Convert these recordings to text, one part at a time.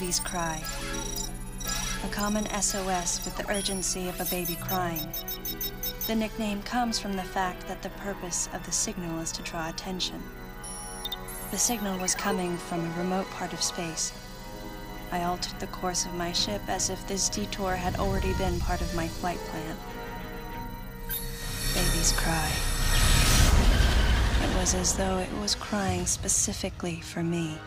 baby's cry. A common SOS with the urgency of a baby crying. The nickname comes from the fact that the purpose of the signal is to draw attention. The signal was coming from a remote part of space. I altered the course of my ship as if this detour had already been part of my flight plan. Baby's cry. It was as though it was crying specifically for me.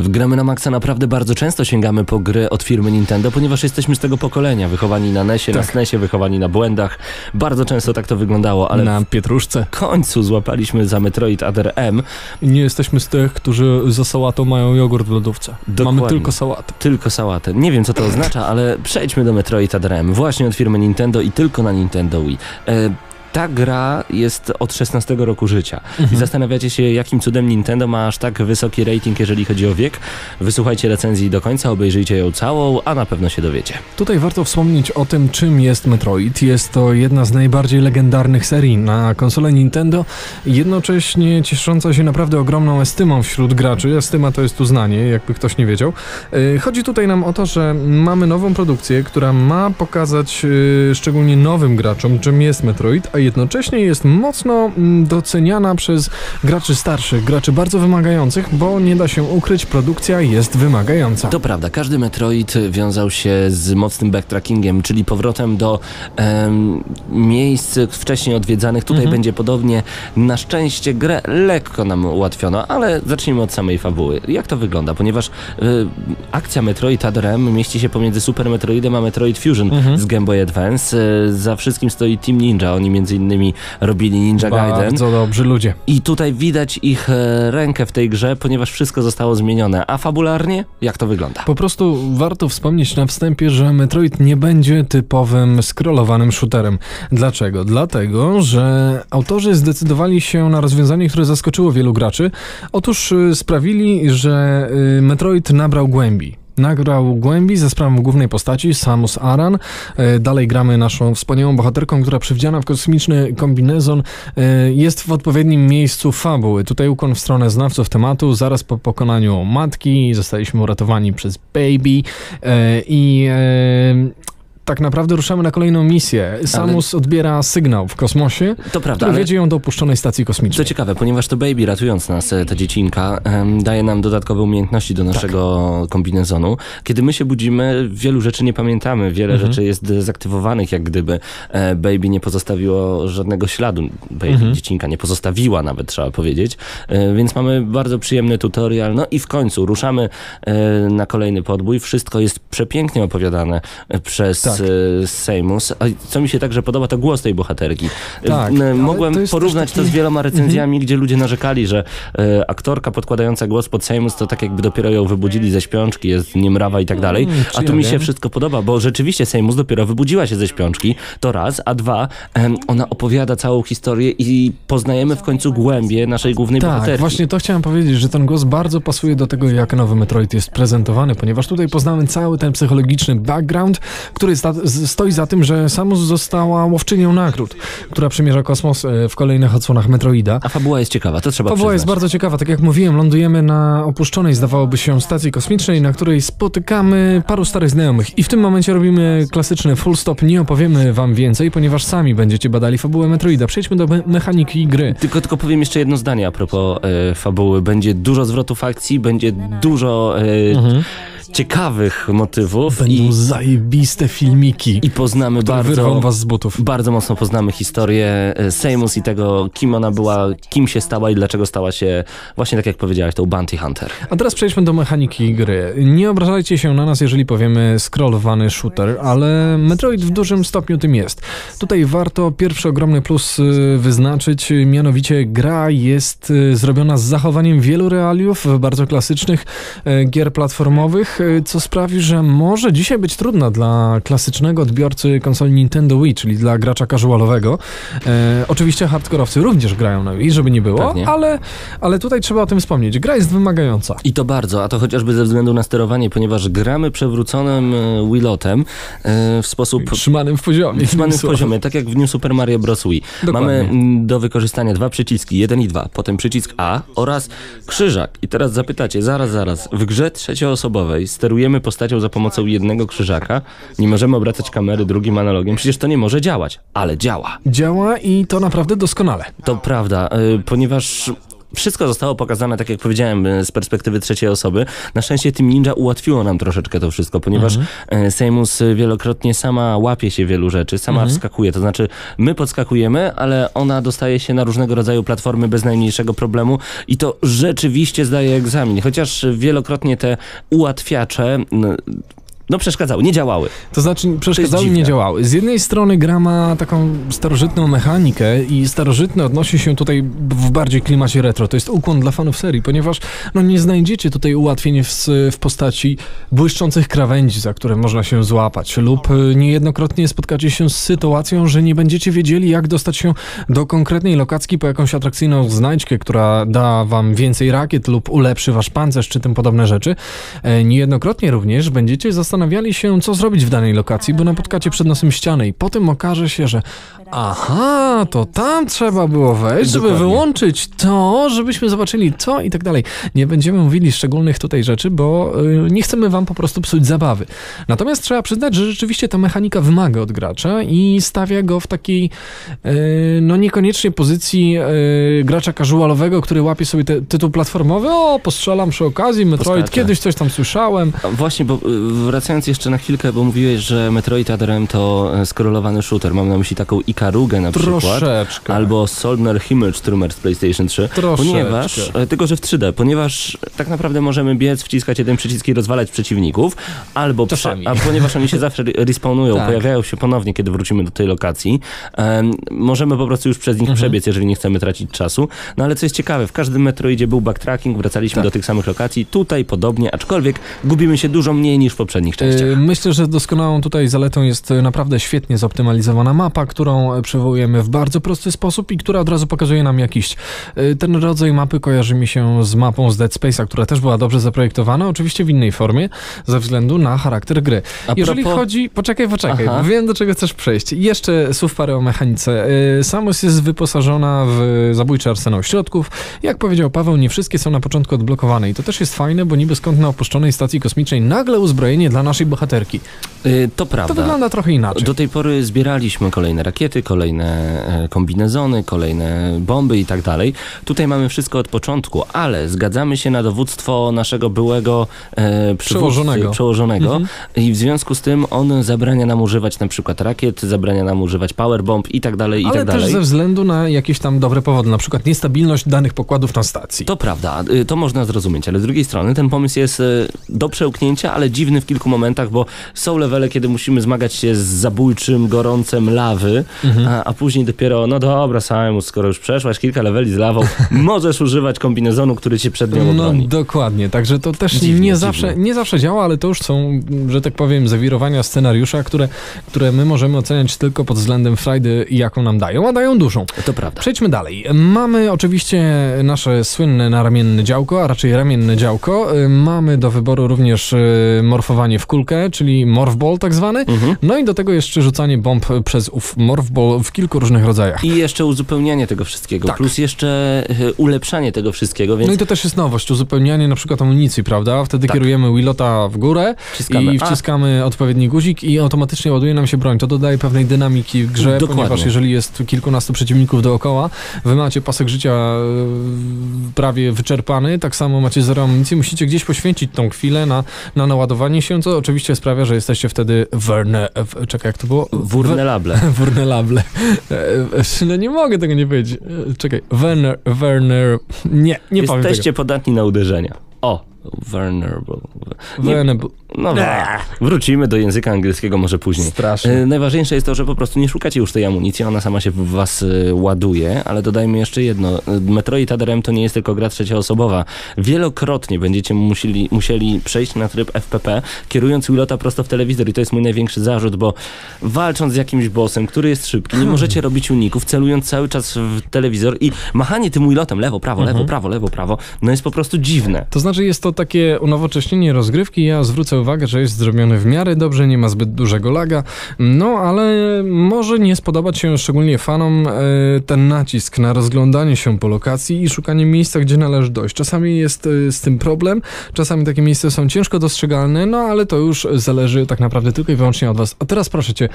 W Gramy na Maxa naprawdę bardzo często sięgamy po gry od firmy Nintendo, ponieważ jesteśmy z tego pokolenia, wychowani na NESie, na Tak. SNESie, wychowani na błędach. Bardzo często tak to wyglądało, ale Na pietruszce. w końcu złapaliśmy za Metroid Other M Nie jesteśmy z tych, którzy za sałatą mają jogurt w lodówce. Dokładnie. Mamy tylko sałatę. tylko sałatę. Nie wiem co to oznacza, ale przejdźmy do Metroid Other M, właśnie od firmy Nintendo i tylko na Nintendo Wii. E, ta gra jest od 16 roku życia. I Mhm. zastanawiacie się, jakim cudem Nintendo ma aż tak wysoki rating, jeżeli chodzi o wiek? Wysłuchajcie recenzji do końca, obejrzyjcie ją całą, a na pewno się dowiecie. Tutaj warto wspomnieć o tym, czym jest Metroid. Jest to jedna z najbardziej legendarnych serii na konsolę Nintendo, jednocześnie ciesząca się naprawdę ogromną estymą wśród graczy. Estyma to jest uznanie, jakby ktoś nie wiedział. Yy, Chodzi tutaj nam o to, że mamy nową produkcję, która ma pokazać yy, szczególnie nowym graczom, czym jest Metroid, a jednocześnie jest mocno mm, doceniana przez graczy starszych, graczy bardzo wymagających, bo nie da się ukryć, produkcja jest wymagająca. To prawda, każdy Metroid wiązał się z mocnym backtrackingiem, czyli powrotem do em, miejsc wcześniej odwiedzanych. Tutaj Mhm. będzie podobnie. Na szczęście grę lekko nam ułatwiono, ale zacznijmy od samej fabuły. Jak to wygląda? Ponieważ y, akcja Metroid Other M mieści się pomiędzy Super Metroidem a Metroid Fusion Mhm. z Game Boy Advance. Y, za wszystkim stoi Team Ninja. Oni między innymi robili Ninja Gaiden. Bardzo dobrzy ludzie. I tutaj widać ich e, rękę w tej grze, ponieważ wszystko zostało zmienione. A fabularnie? Jak to wygląda? Po prostu warto wspomnieć na wstępie, że Metroid nie będzie typowym scrollowanym shooterem. Dlaczego? Dlatego, że autorzy zdecydowali się na rozwiązanie, które zaskoczyło wielu graczy. Otóż y, sprawili, że y, Metroid nabrał głębi. Nagrał głębi ze sprawą głównej postaci, Samus Aran. E, Dalej gramy naszą wspaniałą bohaterką, która przywdziana w kosmiczny kombinezon e, jest w odpowiednim miejscu fabuły. Tutaj ukłon w stronę znawców tematu. Zaraz po pokonaniu matki zostaliśmy uratowani przez Baby e, i tak naprawdę ruszamy na kolejną misję. Samus odbiera sygnał w kosmosie, To prawda, który ale wiedzie ją do opuszczonej stacji kosmicznej. ciekawe, ponieważ to Baby ratując nas, e, ta dziecinka, daje nam dodatkowe umiejętności do naszego kombinezonu. Kiedy my się budzimy, wielu rzeczy nie pamiętamy, wiele Mhm. rzeczy jest dezaktywowanych, jak gdyby e, Baby nie pozostawiło żadnego śladu. Baby, Mhm. dziecinka nie pozostawiła nawet, trzeba powiedzieć. E, więc mamy bardzo przyjemny tutorial. No i w końcu ruszamy na kolejny podbój. Wszystko jest przepięknie opowiadane przez Tak. E, Seymus. A co mi się także podoba, to głos tej bohaterki. Tak, Mogłem to jest porównać to taki- z wieloma recenzjami, gdzie ludzie narzekali, że e, aktorka podkładająca głos pod Seymus to tak jakby dopiero ją wybudzili ze śpiączki, jest niemrawa i tak dalej. Mm, A tu ja mi się wiem? wszystko podoba, bo rzeczywiście Seymus dopiero wybudziła się ze śpiączki, to raz, a dwa, em, ona opowiada całą historię i poznajemy w końcu głębie naszej głównej Tak, bohaterki. właśnie to chciałem powiedzieć, że ten głos bardzo pasuje do tego, jak nowy Metroid jest prezentowany, ponieważ tutaj poznamy cały ten psychologiczny background, który sta- stoi za tym, że Samus została łowczynią nagród, która przemierza kosmos e, w kolejnych odsłonach Metroida. A fabuła jest ciekawa, to trzeba Fabuła jest przyznać. bardzo ciekawa. Tak jak mówiłem, lądujemy na opuszczonej, zdawałoby się, stacji kosmicznej, na której spotykamy paru starych znajomych. I w tym momencie robimy klasyczny full stop. Nie opowiemy wam więcej, ponieważ sami będziecie badali fabułę Metroida. Przejdźmy do me- mechaniki gry. Tylko, tylko powiem jeszcze jedno zdanie a propos e, fabuły. Będzie dużo zwrotów akcji, będzie dużo e, ciekawych motywów Będą i, zajebiste filmiki, i poznamy bardzo... was z butów. Bardzo mocno poznamy historię e, Seymus i tego, kim ona była, kim się stała i dlaczego stała się, właśnie tak jak powiedziałaś, tą Bounty Hunter. A teraz przejdźmy do mechaniki gry. Nie obrażajcie się na nas, jeżeli powiemy scrollowany shooter, ale Metroid w dużym stopniu tym jest. Tutaj warto pierwszy ogromny plus y, wyznaczyć, mianowicie gra jest y, zrobiona z zachowaniem wielu realiów bardzo klasycznych e, gier platformowych. Y, co sprawi, że może dzisiaj być trudna dla klasycznego odbiorcy konsoli Nintendo Wii, czyli dla gracza casualowego. E, oczywiście hardkorowcy również grają na Wii, żeby nie było, ale, ale tutaj trzeba o tym wspomnieć. Gra jest wymagająca. I to bardzo, a to chociażby ze względu na sterowanie, ponieważ gramy przewróconym e, Wilotem e, w sposób... Trzymanym w poziomie. Trzymanym w poziomie, tak jak w New Super Mario Bros. Wii. Dokładnie. Mamy mm, do wykorzystania dwa przyciski, jeden i dwa, potem przycisk A oraz krzyżak. I teraz zapytacie, zaraz, zaraz, w grze trzecioosobowej sterujemy postacią za pomocą jednego krzyżaka, nie możemy obracać kamery drugim analogiem, przecież to nie może działać, ale działa. Działa i to naprawdę doskonale. To prawda, y, ponieważ wszystko zostało pokazane, tak jak powiedziałem, e, z perspektywy trzeciej osoby. Na szczęście Team Ninja ułatwiło nam troszeczkę to wszystko, ponieważ mhm. E, Seymus wielokrotnie sama łapie się wielu rzeczy, sama mhm. wskakuje. To znaczy, my podskakujemy, ale ona dostaje się na różnego rodzaju platformy bez najmniejszego problemu i to rzeczywiście zdaje egzamin. Chociaż wielokrotnie te ułatwiacze no przeszkadzały, nie działały. To znaczy przeszkadzały i nie działały. Z jednej strony gra ma taką starożytną mechanikę i starożytne odnosi się tutaj w bardziej klimacie retro. To jest ukłon dla fanów serii, ponieważ no, nie znajdziecie tutaj ułatwień w, w postaci błyszczących krawędzi, za które można się złapać lub y, niejednokrotnie spotkacie się z sytuacją, że nie będziecie wiedzieli jak dostać się do konkretnej lokacji po jakąś atrakcyjną znajdźkę, która da wam więcej rakiet lub ulepszy wasz pancerz czy tym podobne rzeczy. E, niejednokrotnie również będziecie zastanawiać zastanawiali się, co zrobić w danej lokacji, bo napotkacie przed nosem ścianę i potem okaże się, że aha, to tam trzeba było wejść, żeby Dokładnie. wyłączyć to, żebyśmy zobaczyli to i tak dalej. Nie będziemy mówili szczególnych tutaj rzeczy, bo yy, nie chcemy wam po prostu psuć zabawy. Natomiast trzeba przyznać, że rzeczywiście ta mechanika wymaga od gracza i stawia go w takiej, yy, no niekoniecznie pozycji yy, gracza casualowego, który łapie sobie te, tytuł platformowy, o, postrzelam przy okazji, Metroid, Poskaczę. kiedyś coś tam słyszałem. Właśnie, bo wracając wracając jeszcze na chwilkę, bo mówiłeś, że Metroid Other to e, skorelowany shooter. Mam na myśli taką Ikarugę na Troszeczkę. przykład. Albo Solner Himmelströmer z PlayStation 3. Troszeczkę. Ponieważ, e, tylko że w 3D, ponieważ tak naprawdę możemy biec, wciskać jeden przycisk i rozwalać przeciwników, albo Czasami. a ponieważ oni się zawsze respawnują, tak. pojawiają się ponownie, kiedy wrócimy do tej lokacji, um, możemy po prostu już przez nich mhm. przebiec, jeżeli nie chcemy tracić czasu. No ale co jest ciekawe, w każdym Metroidzie był backtracking, wracaliśmy tak. do tych samych lokacji, tutaj podobnie, aczkolwiek gubimy się dużo mniej niż w poprzednich częściach. Y, myślę, że doskonałą tutaj zaletą jest naprawdę świetnie zoptymalizowana mapa, którą przywołujemy w bardzo prosty sposób i która od razu pokazuje nam jakiś. Y, ten rodzaj mapy kojarzy mi się z mapą z Dead Space'a, która też była dobrze zaprojektowana, oczywiście w innej formie, ze względu na charakter gry. A Jeżeli propos... chodzi... Poczekaj, poczekaj, Aha. wiem do czego chcesz przejść. Jeszcze słów parę o mechanice. Y, Samus jest wyposażona w zabójczy arsenał środków. Jak powiedział Paweł, nie wszystkie są na początku odblokowane i to też jest fajne, bo niby skąd na opuszczonej stacji kosmicznej nagle uzbrojenie dla naszej bohaterki. Y, to prawda. To wygląda trochę inaczej. Do tej pory zbieraliśmy kolejne rakiety, kolejne e, kombinezony, kolejne bomby i tak dalej. Tutaj mamy wszystko od początku, ale zgadzamy się na dowództwo naszego byłego e, przełożonego, przełożonego mhm. i w związku z tym on zabrania nam używać na przykład rakiet, zabrania nam używać powerbomb i tak dalej, i ale tak dalej. Ale też ze względu na jakieś tam dobre powody, na przykład niestabilność danych pokładów na stacji. To prawda, y, to można zrozumieć, ale z drugiej strony ten pomysł jest e, do przełknięcia, ale dziwny w kilku momentach, bo są levele, kiedy musimy zmagać się z zabójczym gorącem lawy, mhm. a, a, później dopiero, no dobra, Samus, skoro już przeszłaś kilka leveli z lawą, możesz używać kombinezonu, który cię przed nią no, obroni. No dokładnie, także to też dziwnie, nie, zawsze, nie zawsze działa, ale to już są, że tak powiem, zawirowania scenariusza, które, które my możemy oceniać tylko pod względem frajdy, jaką nam dają, a dają dużą. To prawda. Przejdźmy dalej. Mamy oczywiście nasze słynne naramienne działko, a raczej ramienne działko. Mamy do wyboru również y, morfowanie w kulkę, czyli morphball tak zwany. Mhm. No i do tego jeszcze rzucanie bomb przez ów morphball w kilku różnych rodzajach. I jeszcze uzupełnianie tego wszystkiego, tak. plus jeszcze e, ulepszanie tego wszystkiego. Więc... No i to też jest nowość, uzupełnianie na przykład amunicji, prawda? Wtedy tak. kierujemy Willota w górę wciskamy. i wciskamy A. odpowiedni guzik i automatycznie ładuje nam się broń. To dodaje pewnej dynamiki w grze, Dokładnie. ponieważ jeżeli jest kilkunastu przeciwników dookoła, wy macie pasek życia e, prawie wyczerpany, tak samo macie zero amunicji, musicie gdzieś poświęcić tą chwilę na, na naładowanie się, co oczywiście sprawia, że jesteście wtedy werne... Czekaj, jak to było? Wurnelable. Wurnelable. No nie mogę tego nie powiedzieć. Czekaj. Werner... Werner... Nie, nie powiem Jesteście podatni na uderzenia. O, vulnerable. Vulnerable. No, wrócimy do języka angielskiego może później. Strasznie. E, Najważniejsze jest to, że po prostu nie szukacie już tej amunicji, ona sama się w was e, ładuje, ale dodajmy jeszcze jedno. E, Metroid Other M to nie jest tylko gra trzecioosobowa. Wielokrotnie będziecie musieli, musieli przejść na tryb FPP, kierując Willota prosto w telewizor i to jest mój największy zarzut, bo walcząc z jakimś bossem, który jest szybki, nie możecie robić uników, celując cały czas w telewizor i machanie tym Willotem lewo, prawo, lewo, prawo, lewo, prawo, no jest po prostu dziwne. To znaczy jest to takie unowocześnienie rozgrywki. Ja zwrócę uwagę, że jest zrobiony w miarę dobrze, nie ma zbyt dużego laga. No, ale może nie spodobać się szczególnie fanom e, ten nacisk na rozglądanie się po lokacji i szukanie miejsca, gdzie należy dojść. Czasami jest e, z tym problem, czasami takie miejsca są ciężko dostrzegalne, no ale to już zależy tak naprawdę tylko i wyłącznie od was. A teraz proszę cię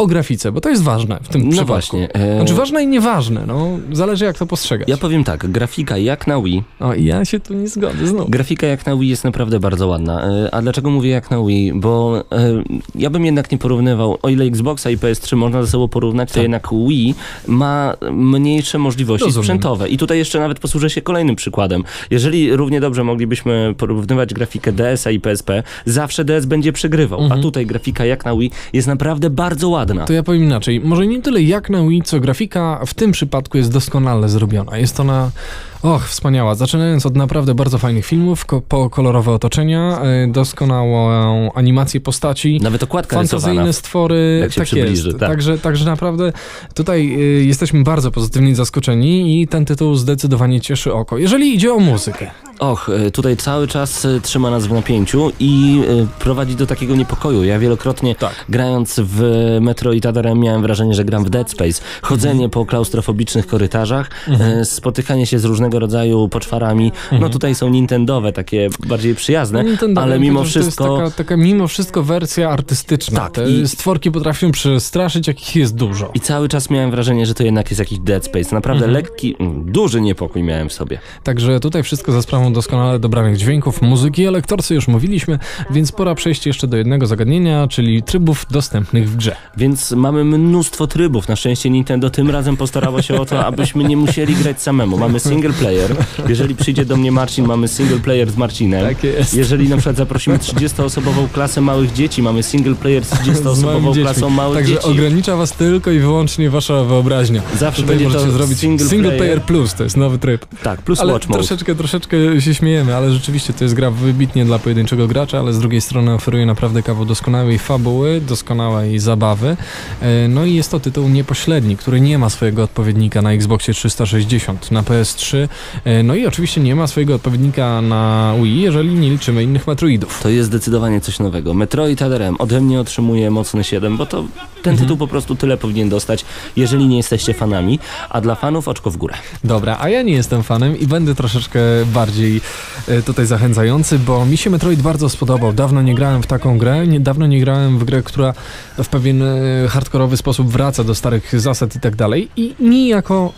o grafice, bo to jest ważne w tym No przypadku. właśnie, e- Znaczy ważne i nieważne, no. Zależy jak to postrzegać. Ja powiem tak, grafika jak na Wii, O, i ja się tu nie zgodzę znów. Grafika jak na Wii jest naprawdę bardzo ładna. E, A dlaczego mówię jak na Wii? Bo e, ja bym jednak nie porównywał, o ile Xboxa i PS3 można ze sobą porównać, to Tak. jednak Wii ma mniejsze możliwości Rozumiem. sprzętowe. I tutaj jeszcze nawet posłużę się kolejnym przykładem. Jeżeli równie dobrze moglibyśmy porównywać grafikę DS-a i PSP, zawsze DS będzie przegrywał. Mhm. A tutaj grafika jak na Wii jest naprawdę bardzo ładna. To ja powiem inaczej. Może nie tyle jak na Wii, co grafika w tym przypadku jest doskonale zrobiona. Jest ona, och, wspaniała. Zaczynając od naprawdę bardzo fajnych filmów, ko- po kolorowe otoczenia, y, doskonałą animację postaci. Nawet okładka Fantazyjne rysowana. stwory, jak się tak przybliży, jest. tak. Także, także naprawdę tutaj y, jesteśmy bardzo pozytywnie zaskoczeni i ten tytuł zdecydowanie cieszy oko. Jeżeli idzie o muzykę, Och, e, tutaj cały czas trzyma nas w napięciu i prowadzi do takiego niepokoju. Ja wielokrotnie Tak. grając w Metroid Other M miałem wrażenie, że gram w Dead Space. Chodzenie Mhm. po klaustrofobicznych korytarzach, e, spotykanie się z różnego rodzaju poczwarami. No tutaj są nintendowe, takie bardziej przyjazne, Mhm. No, Nintendo, ale mimo że To wszystko... jest taka, taka mimo wszystko wersja artystyczna. Tak, Te i- stworki potrafią przestraszyć, jakich jest dużo. I cały czas miałem wrażenie, że to jednak jest jakiś Dead Space. Naprawdę Mhm. lekki, mm, duży niepokój miałem w sobie. Także tutaj wszystko za sprawą doskonale dobranych dźwięków, muzyki, elektorcy już mówiliśmy, więc pora przejść jeszcze do jednego zagadnienia, czyli trybów dostępnych w grze. Więc mamy mnóstwo trybów. Na szczęście Nintendo tym razem postarało się o to, abyśmy nie musieli grać samemu. Mamy single player. Jeżeli przyjdzie do mnie Marcin, mamy single player z Marcinem. Tak jest. Jeżeli na przykład zaprosimy 30-osobową klasę małych dzieci, mamy single player z Z małymi 30-osobową dziećmi. klasą małych Także dzieci. ogranicza was tylko i wyłącznie wasza wyobraźnia. Zawsze Tutaj będzie możecie zrobić single single, player. player. plus, to jest nowy tryb. Tak, plus Ale watch mode. troszeczkę, troszeczkę się śmiejemy, ale rzeczywiście to jest gra wybitnie dla pojedynczego gracza, ale z drugiej strony oferuje naprawdę kawał doskonałej fabuły, doskonałej zabawy. E, No i jest to tytuł niepośredni, który nie ma swojego odpowiednika na Xboxie 360, na PS3, e, no i oczywiście nie ma swojego odpowiednika na Wii, jeżeli nie liczymy innych Metroidów. To jest zdecydowanie coś nowego. Metroid Other M ode mnie otrzymuje mocny 7, bo to ten tytuł po prostu tyle powinien dostać, jeżeli nie jesteście fanami, a dla fanów oczko w górę. Dobra, a ja nie jestem fanem i będę troszeczkę bardziej e, tutaj zachęcający, bo mi się Metroid bardzo spodobał. Dawno nie grałem w taką grę, nie, dawno nie grałem w grę, która w pewien e, hardkorowy sposób wraca do starych zasad i tak dalej. I mi jako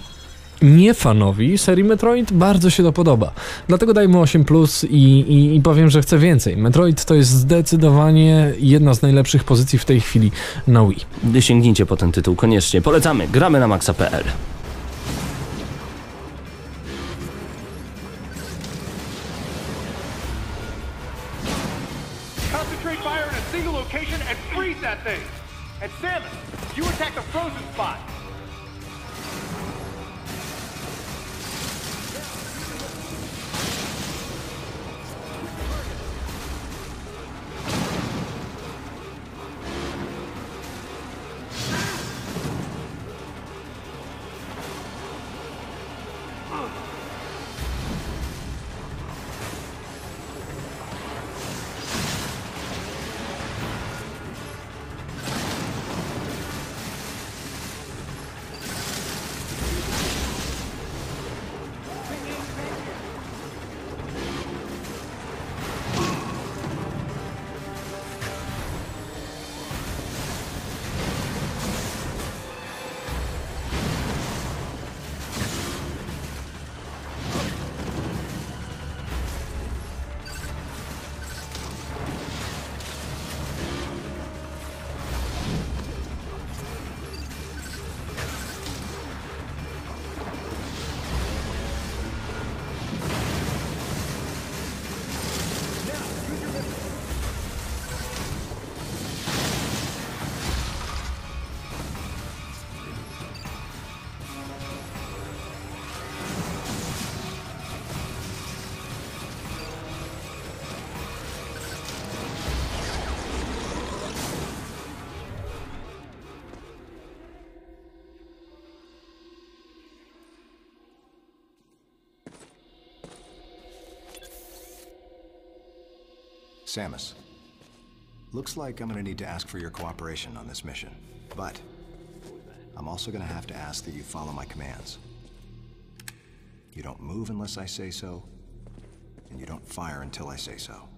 nie fanowi serii Metroid bardzo się to podoba. Dlatego dajmy 8 plus i, i, i powiem, że chcę więcej. Metroid to jest zdecydowanie jedna z najlepszych pozycji w tej chwili na Wii. Sięgnijcie po ten tytuł koniecznie. Polecamy. Gramy na maxa.pl. Concentrate fire in a single location and freeze that thing. And Samus, you attack the frozen spot. Samus. Looks like I'm gonna need to ask for your cooperation on this mission. But I'm also gonna have to ask that you follow my commands. You don't move unless I say so, and you don't fire until I say so.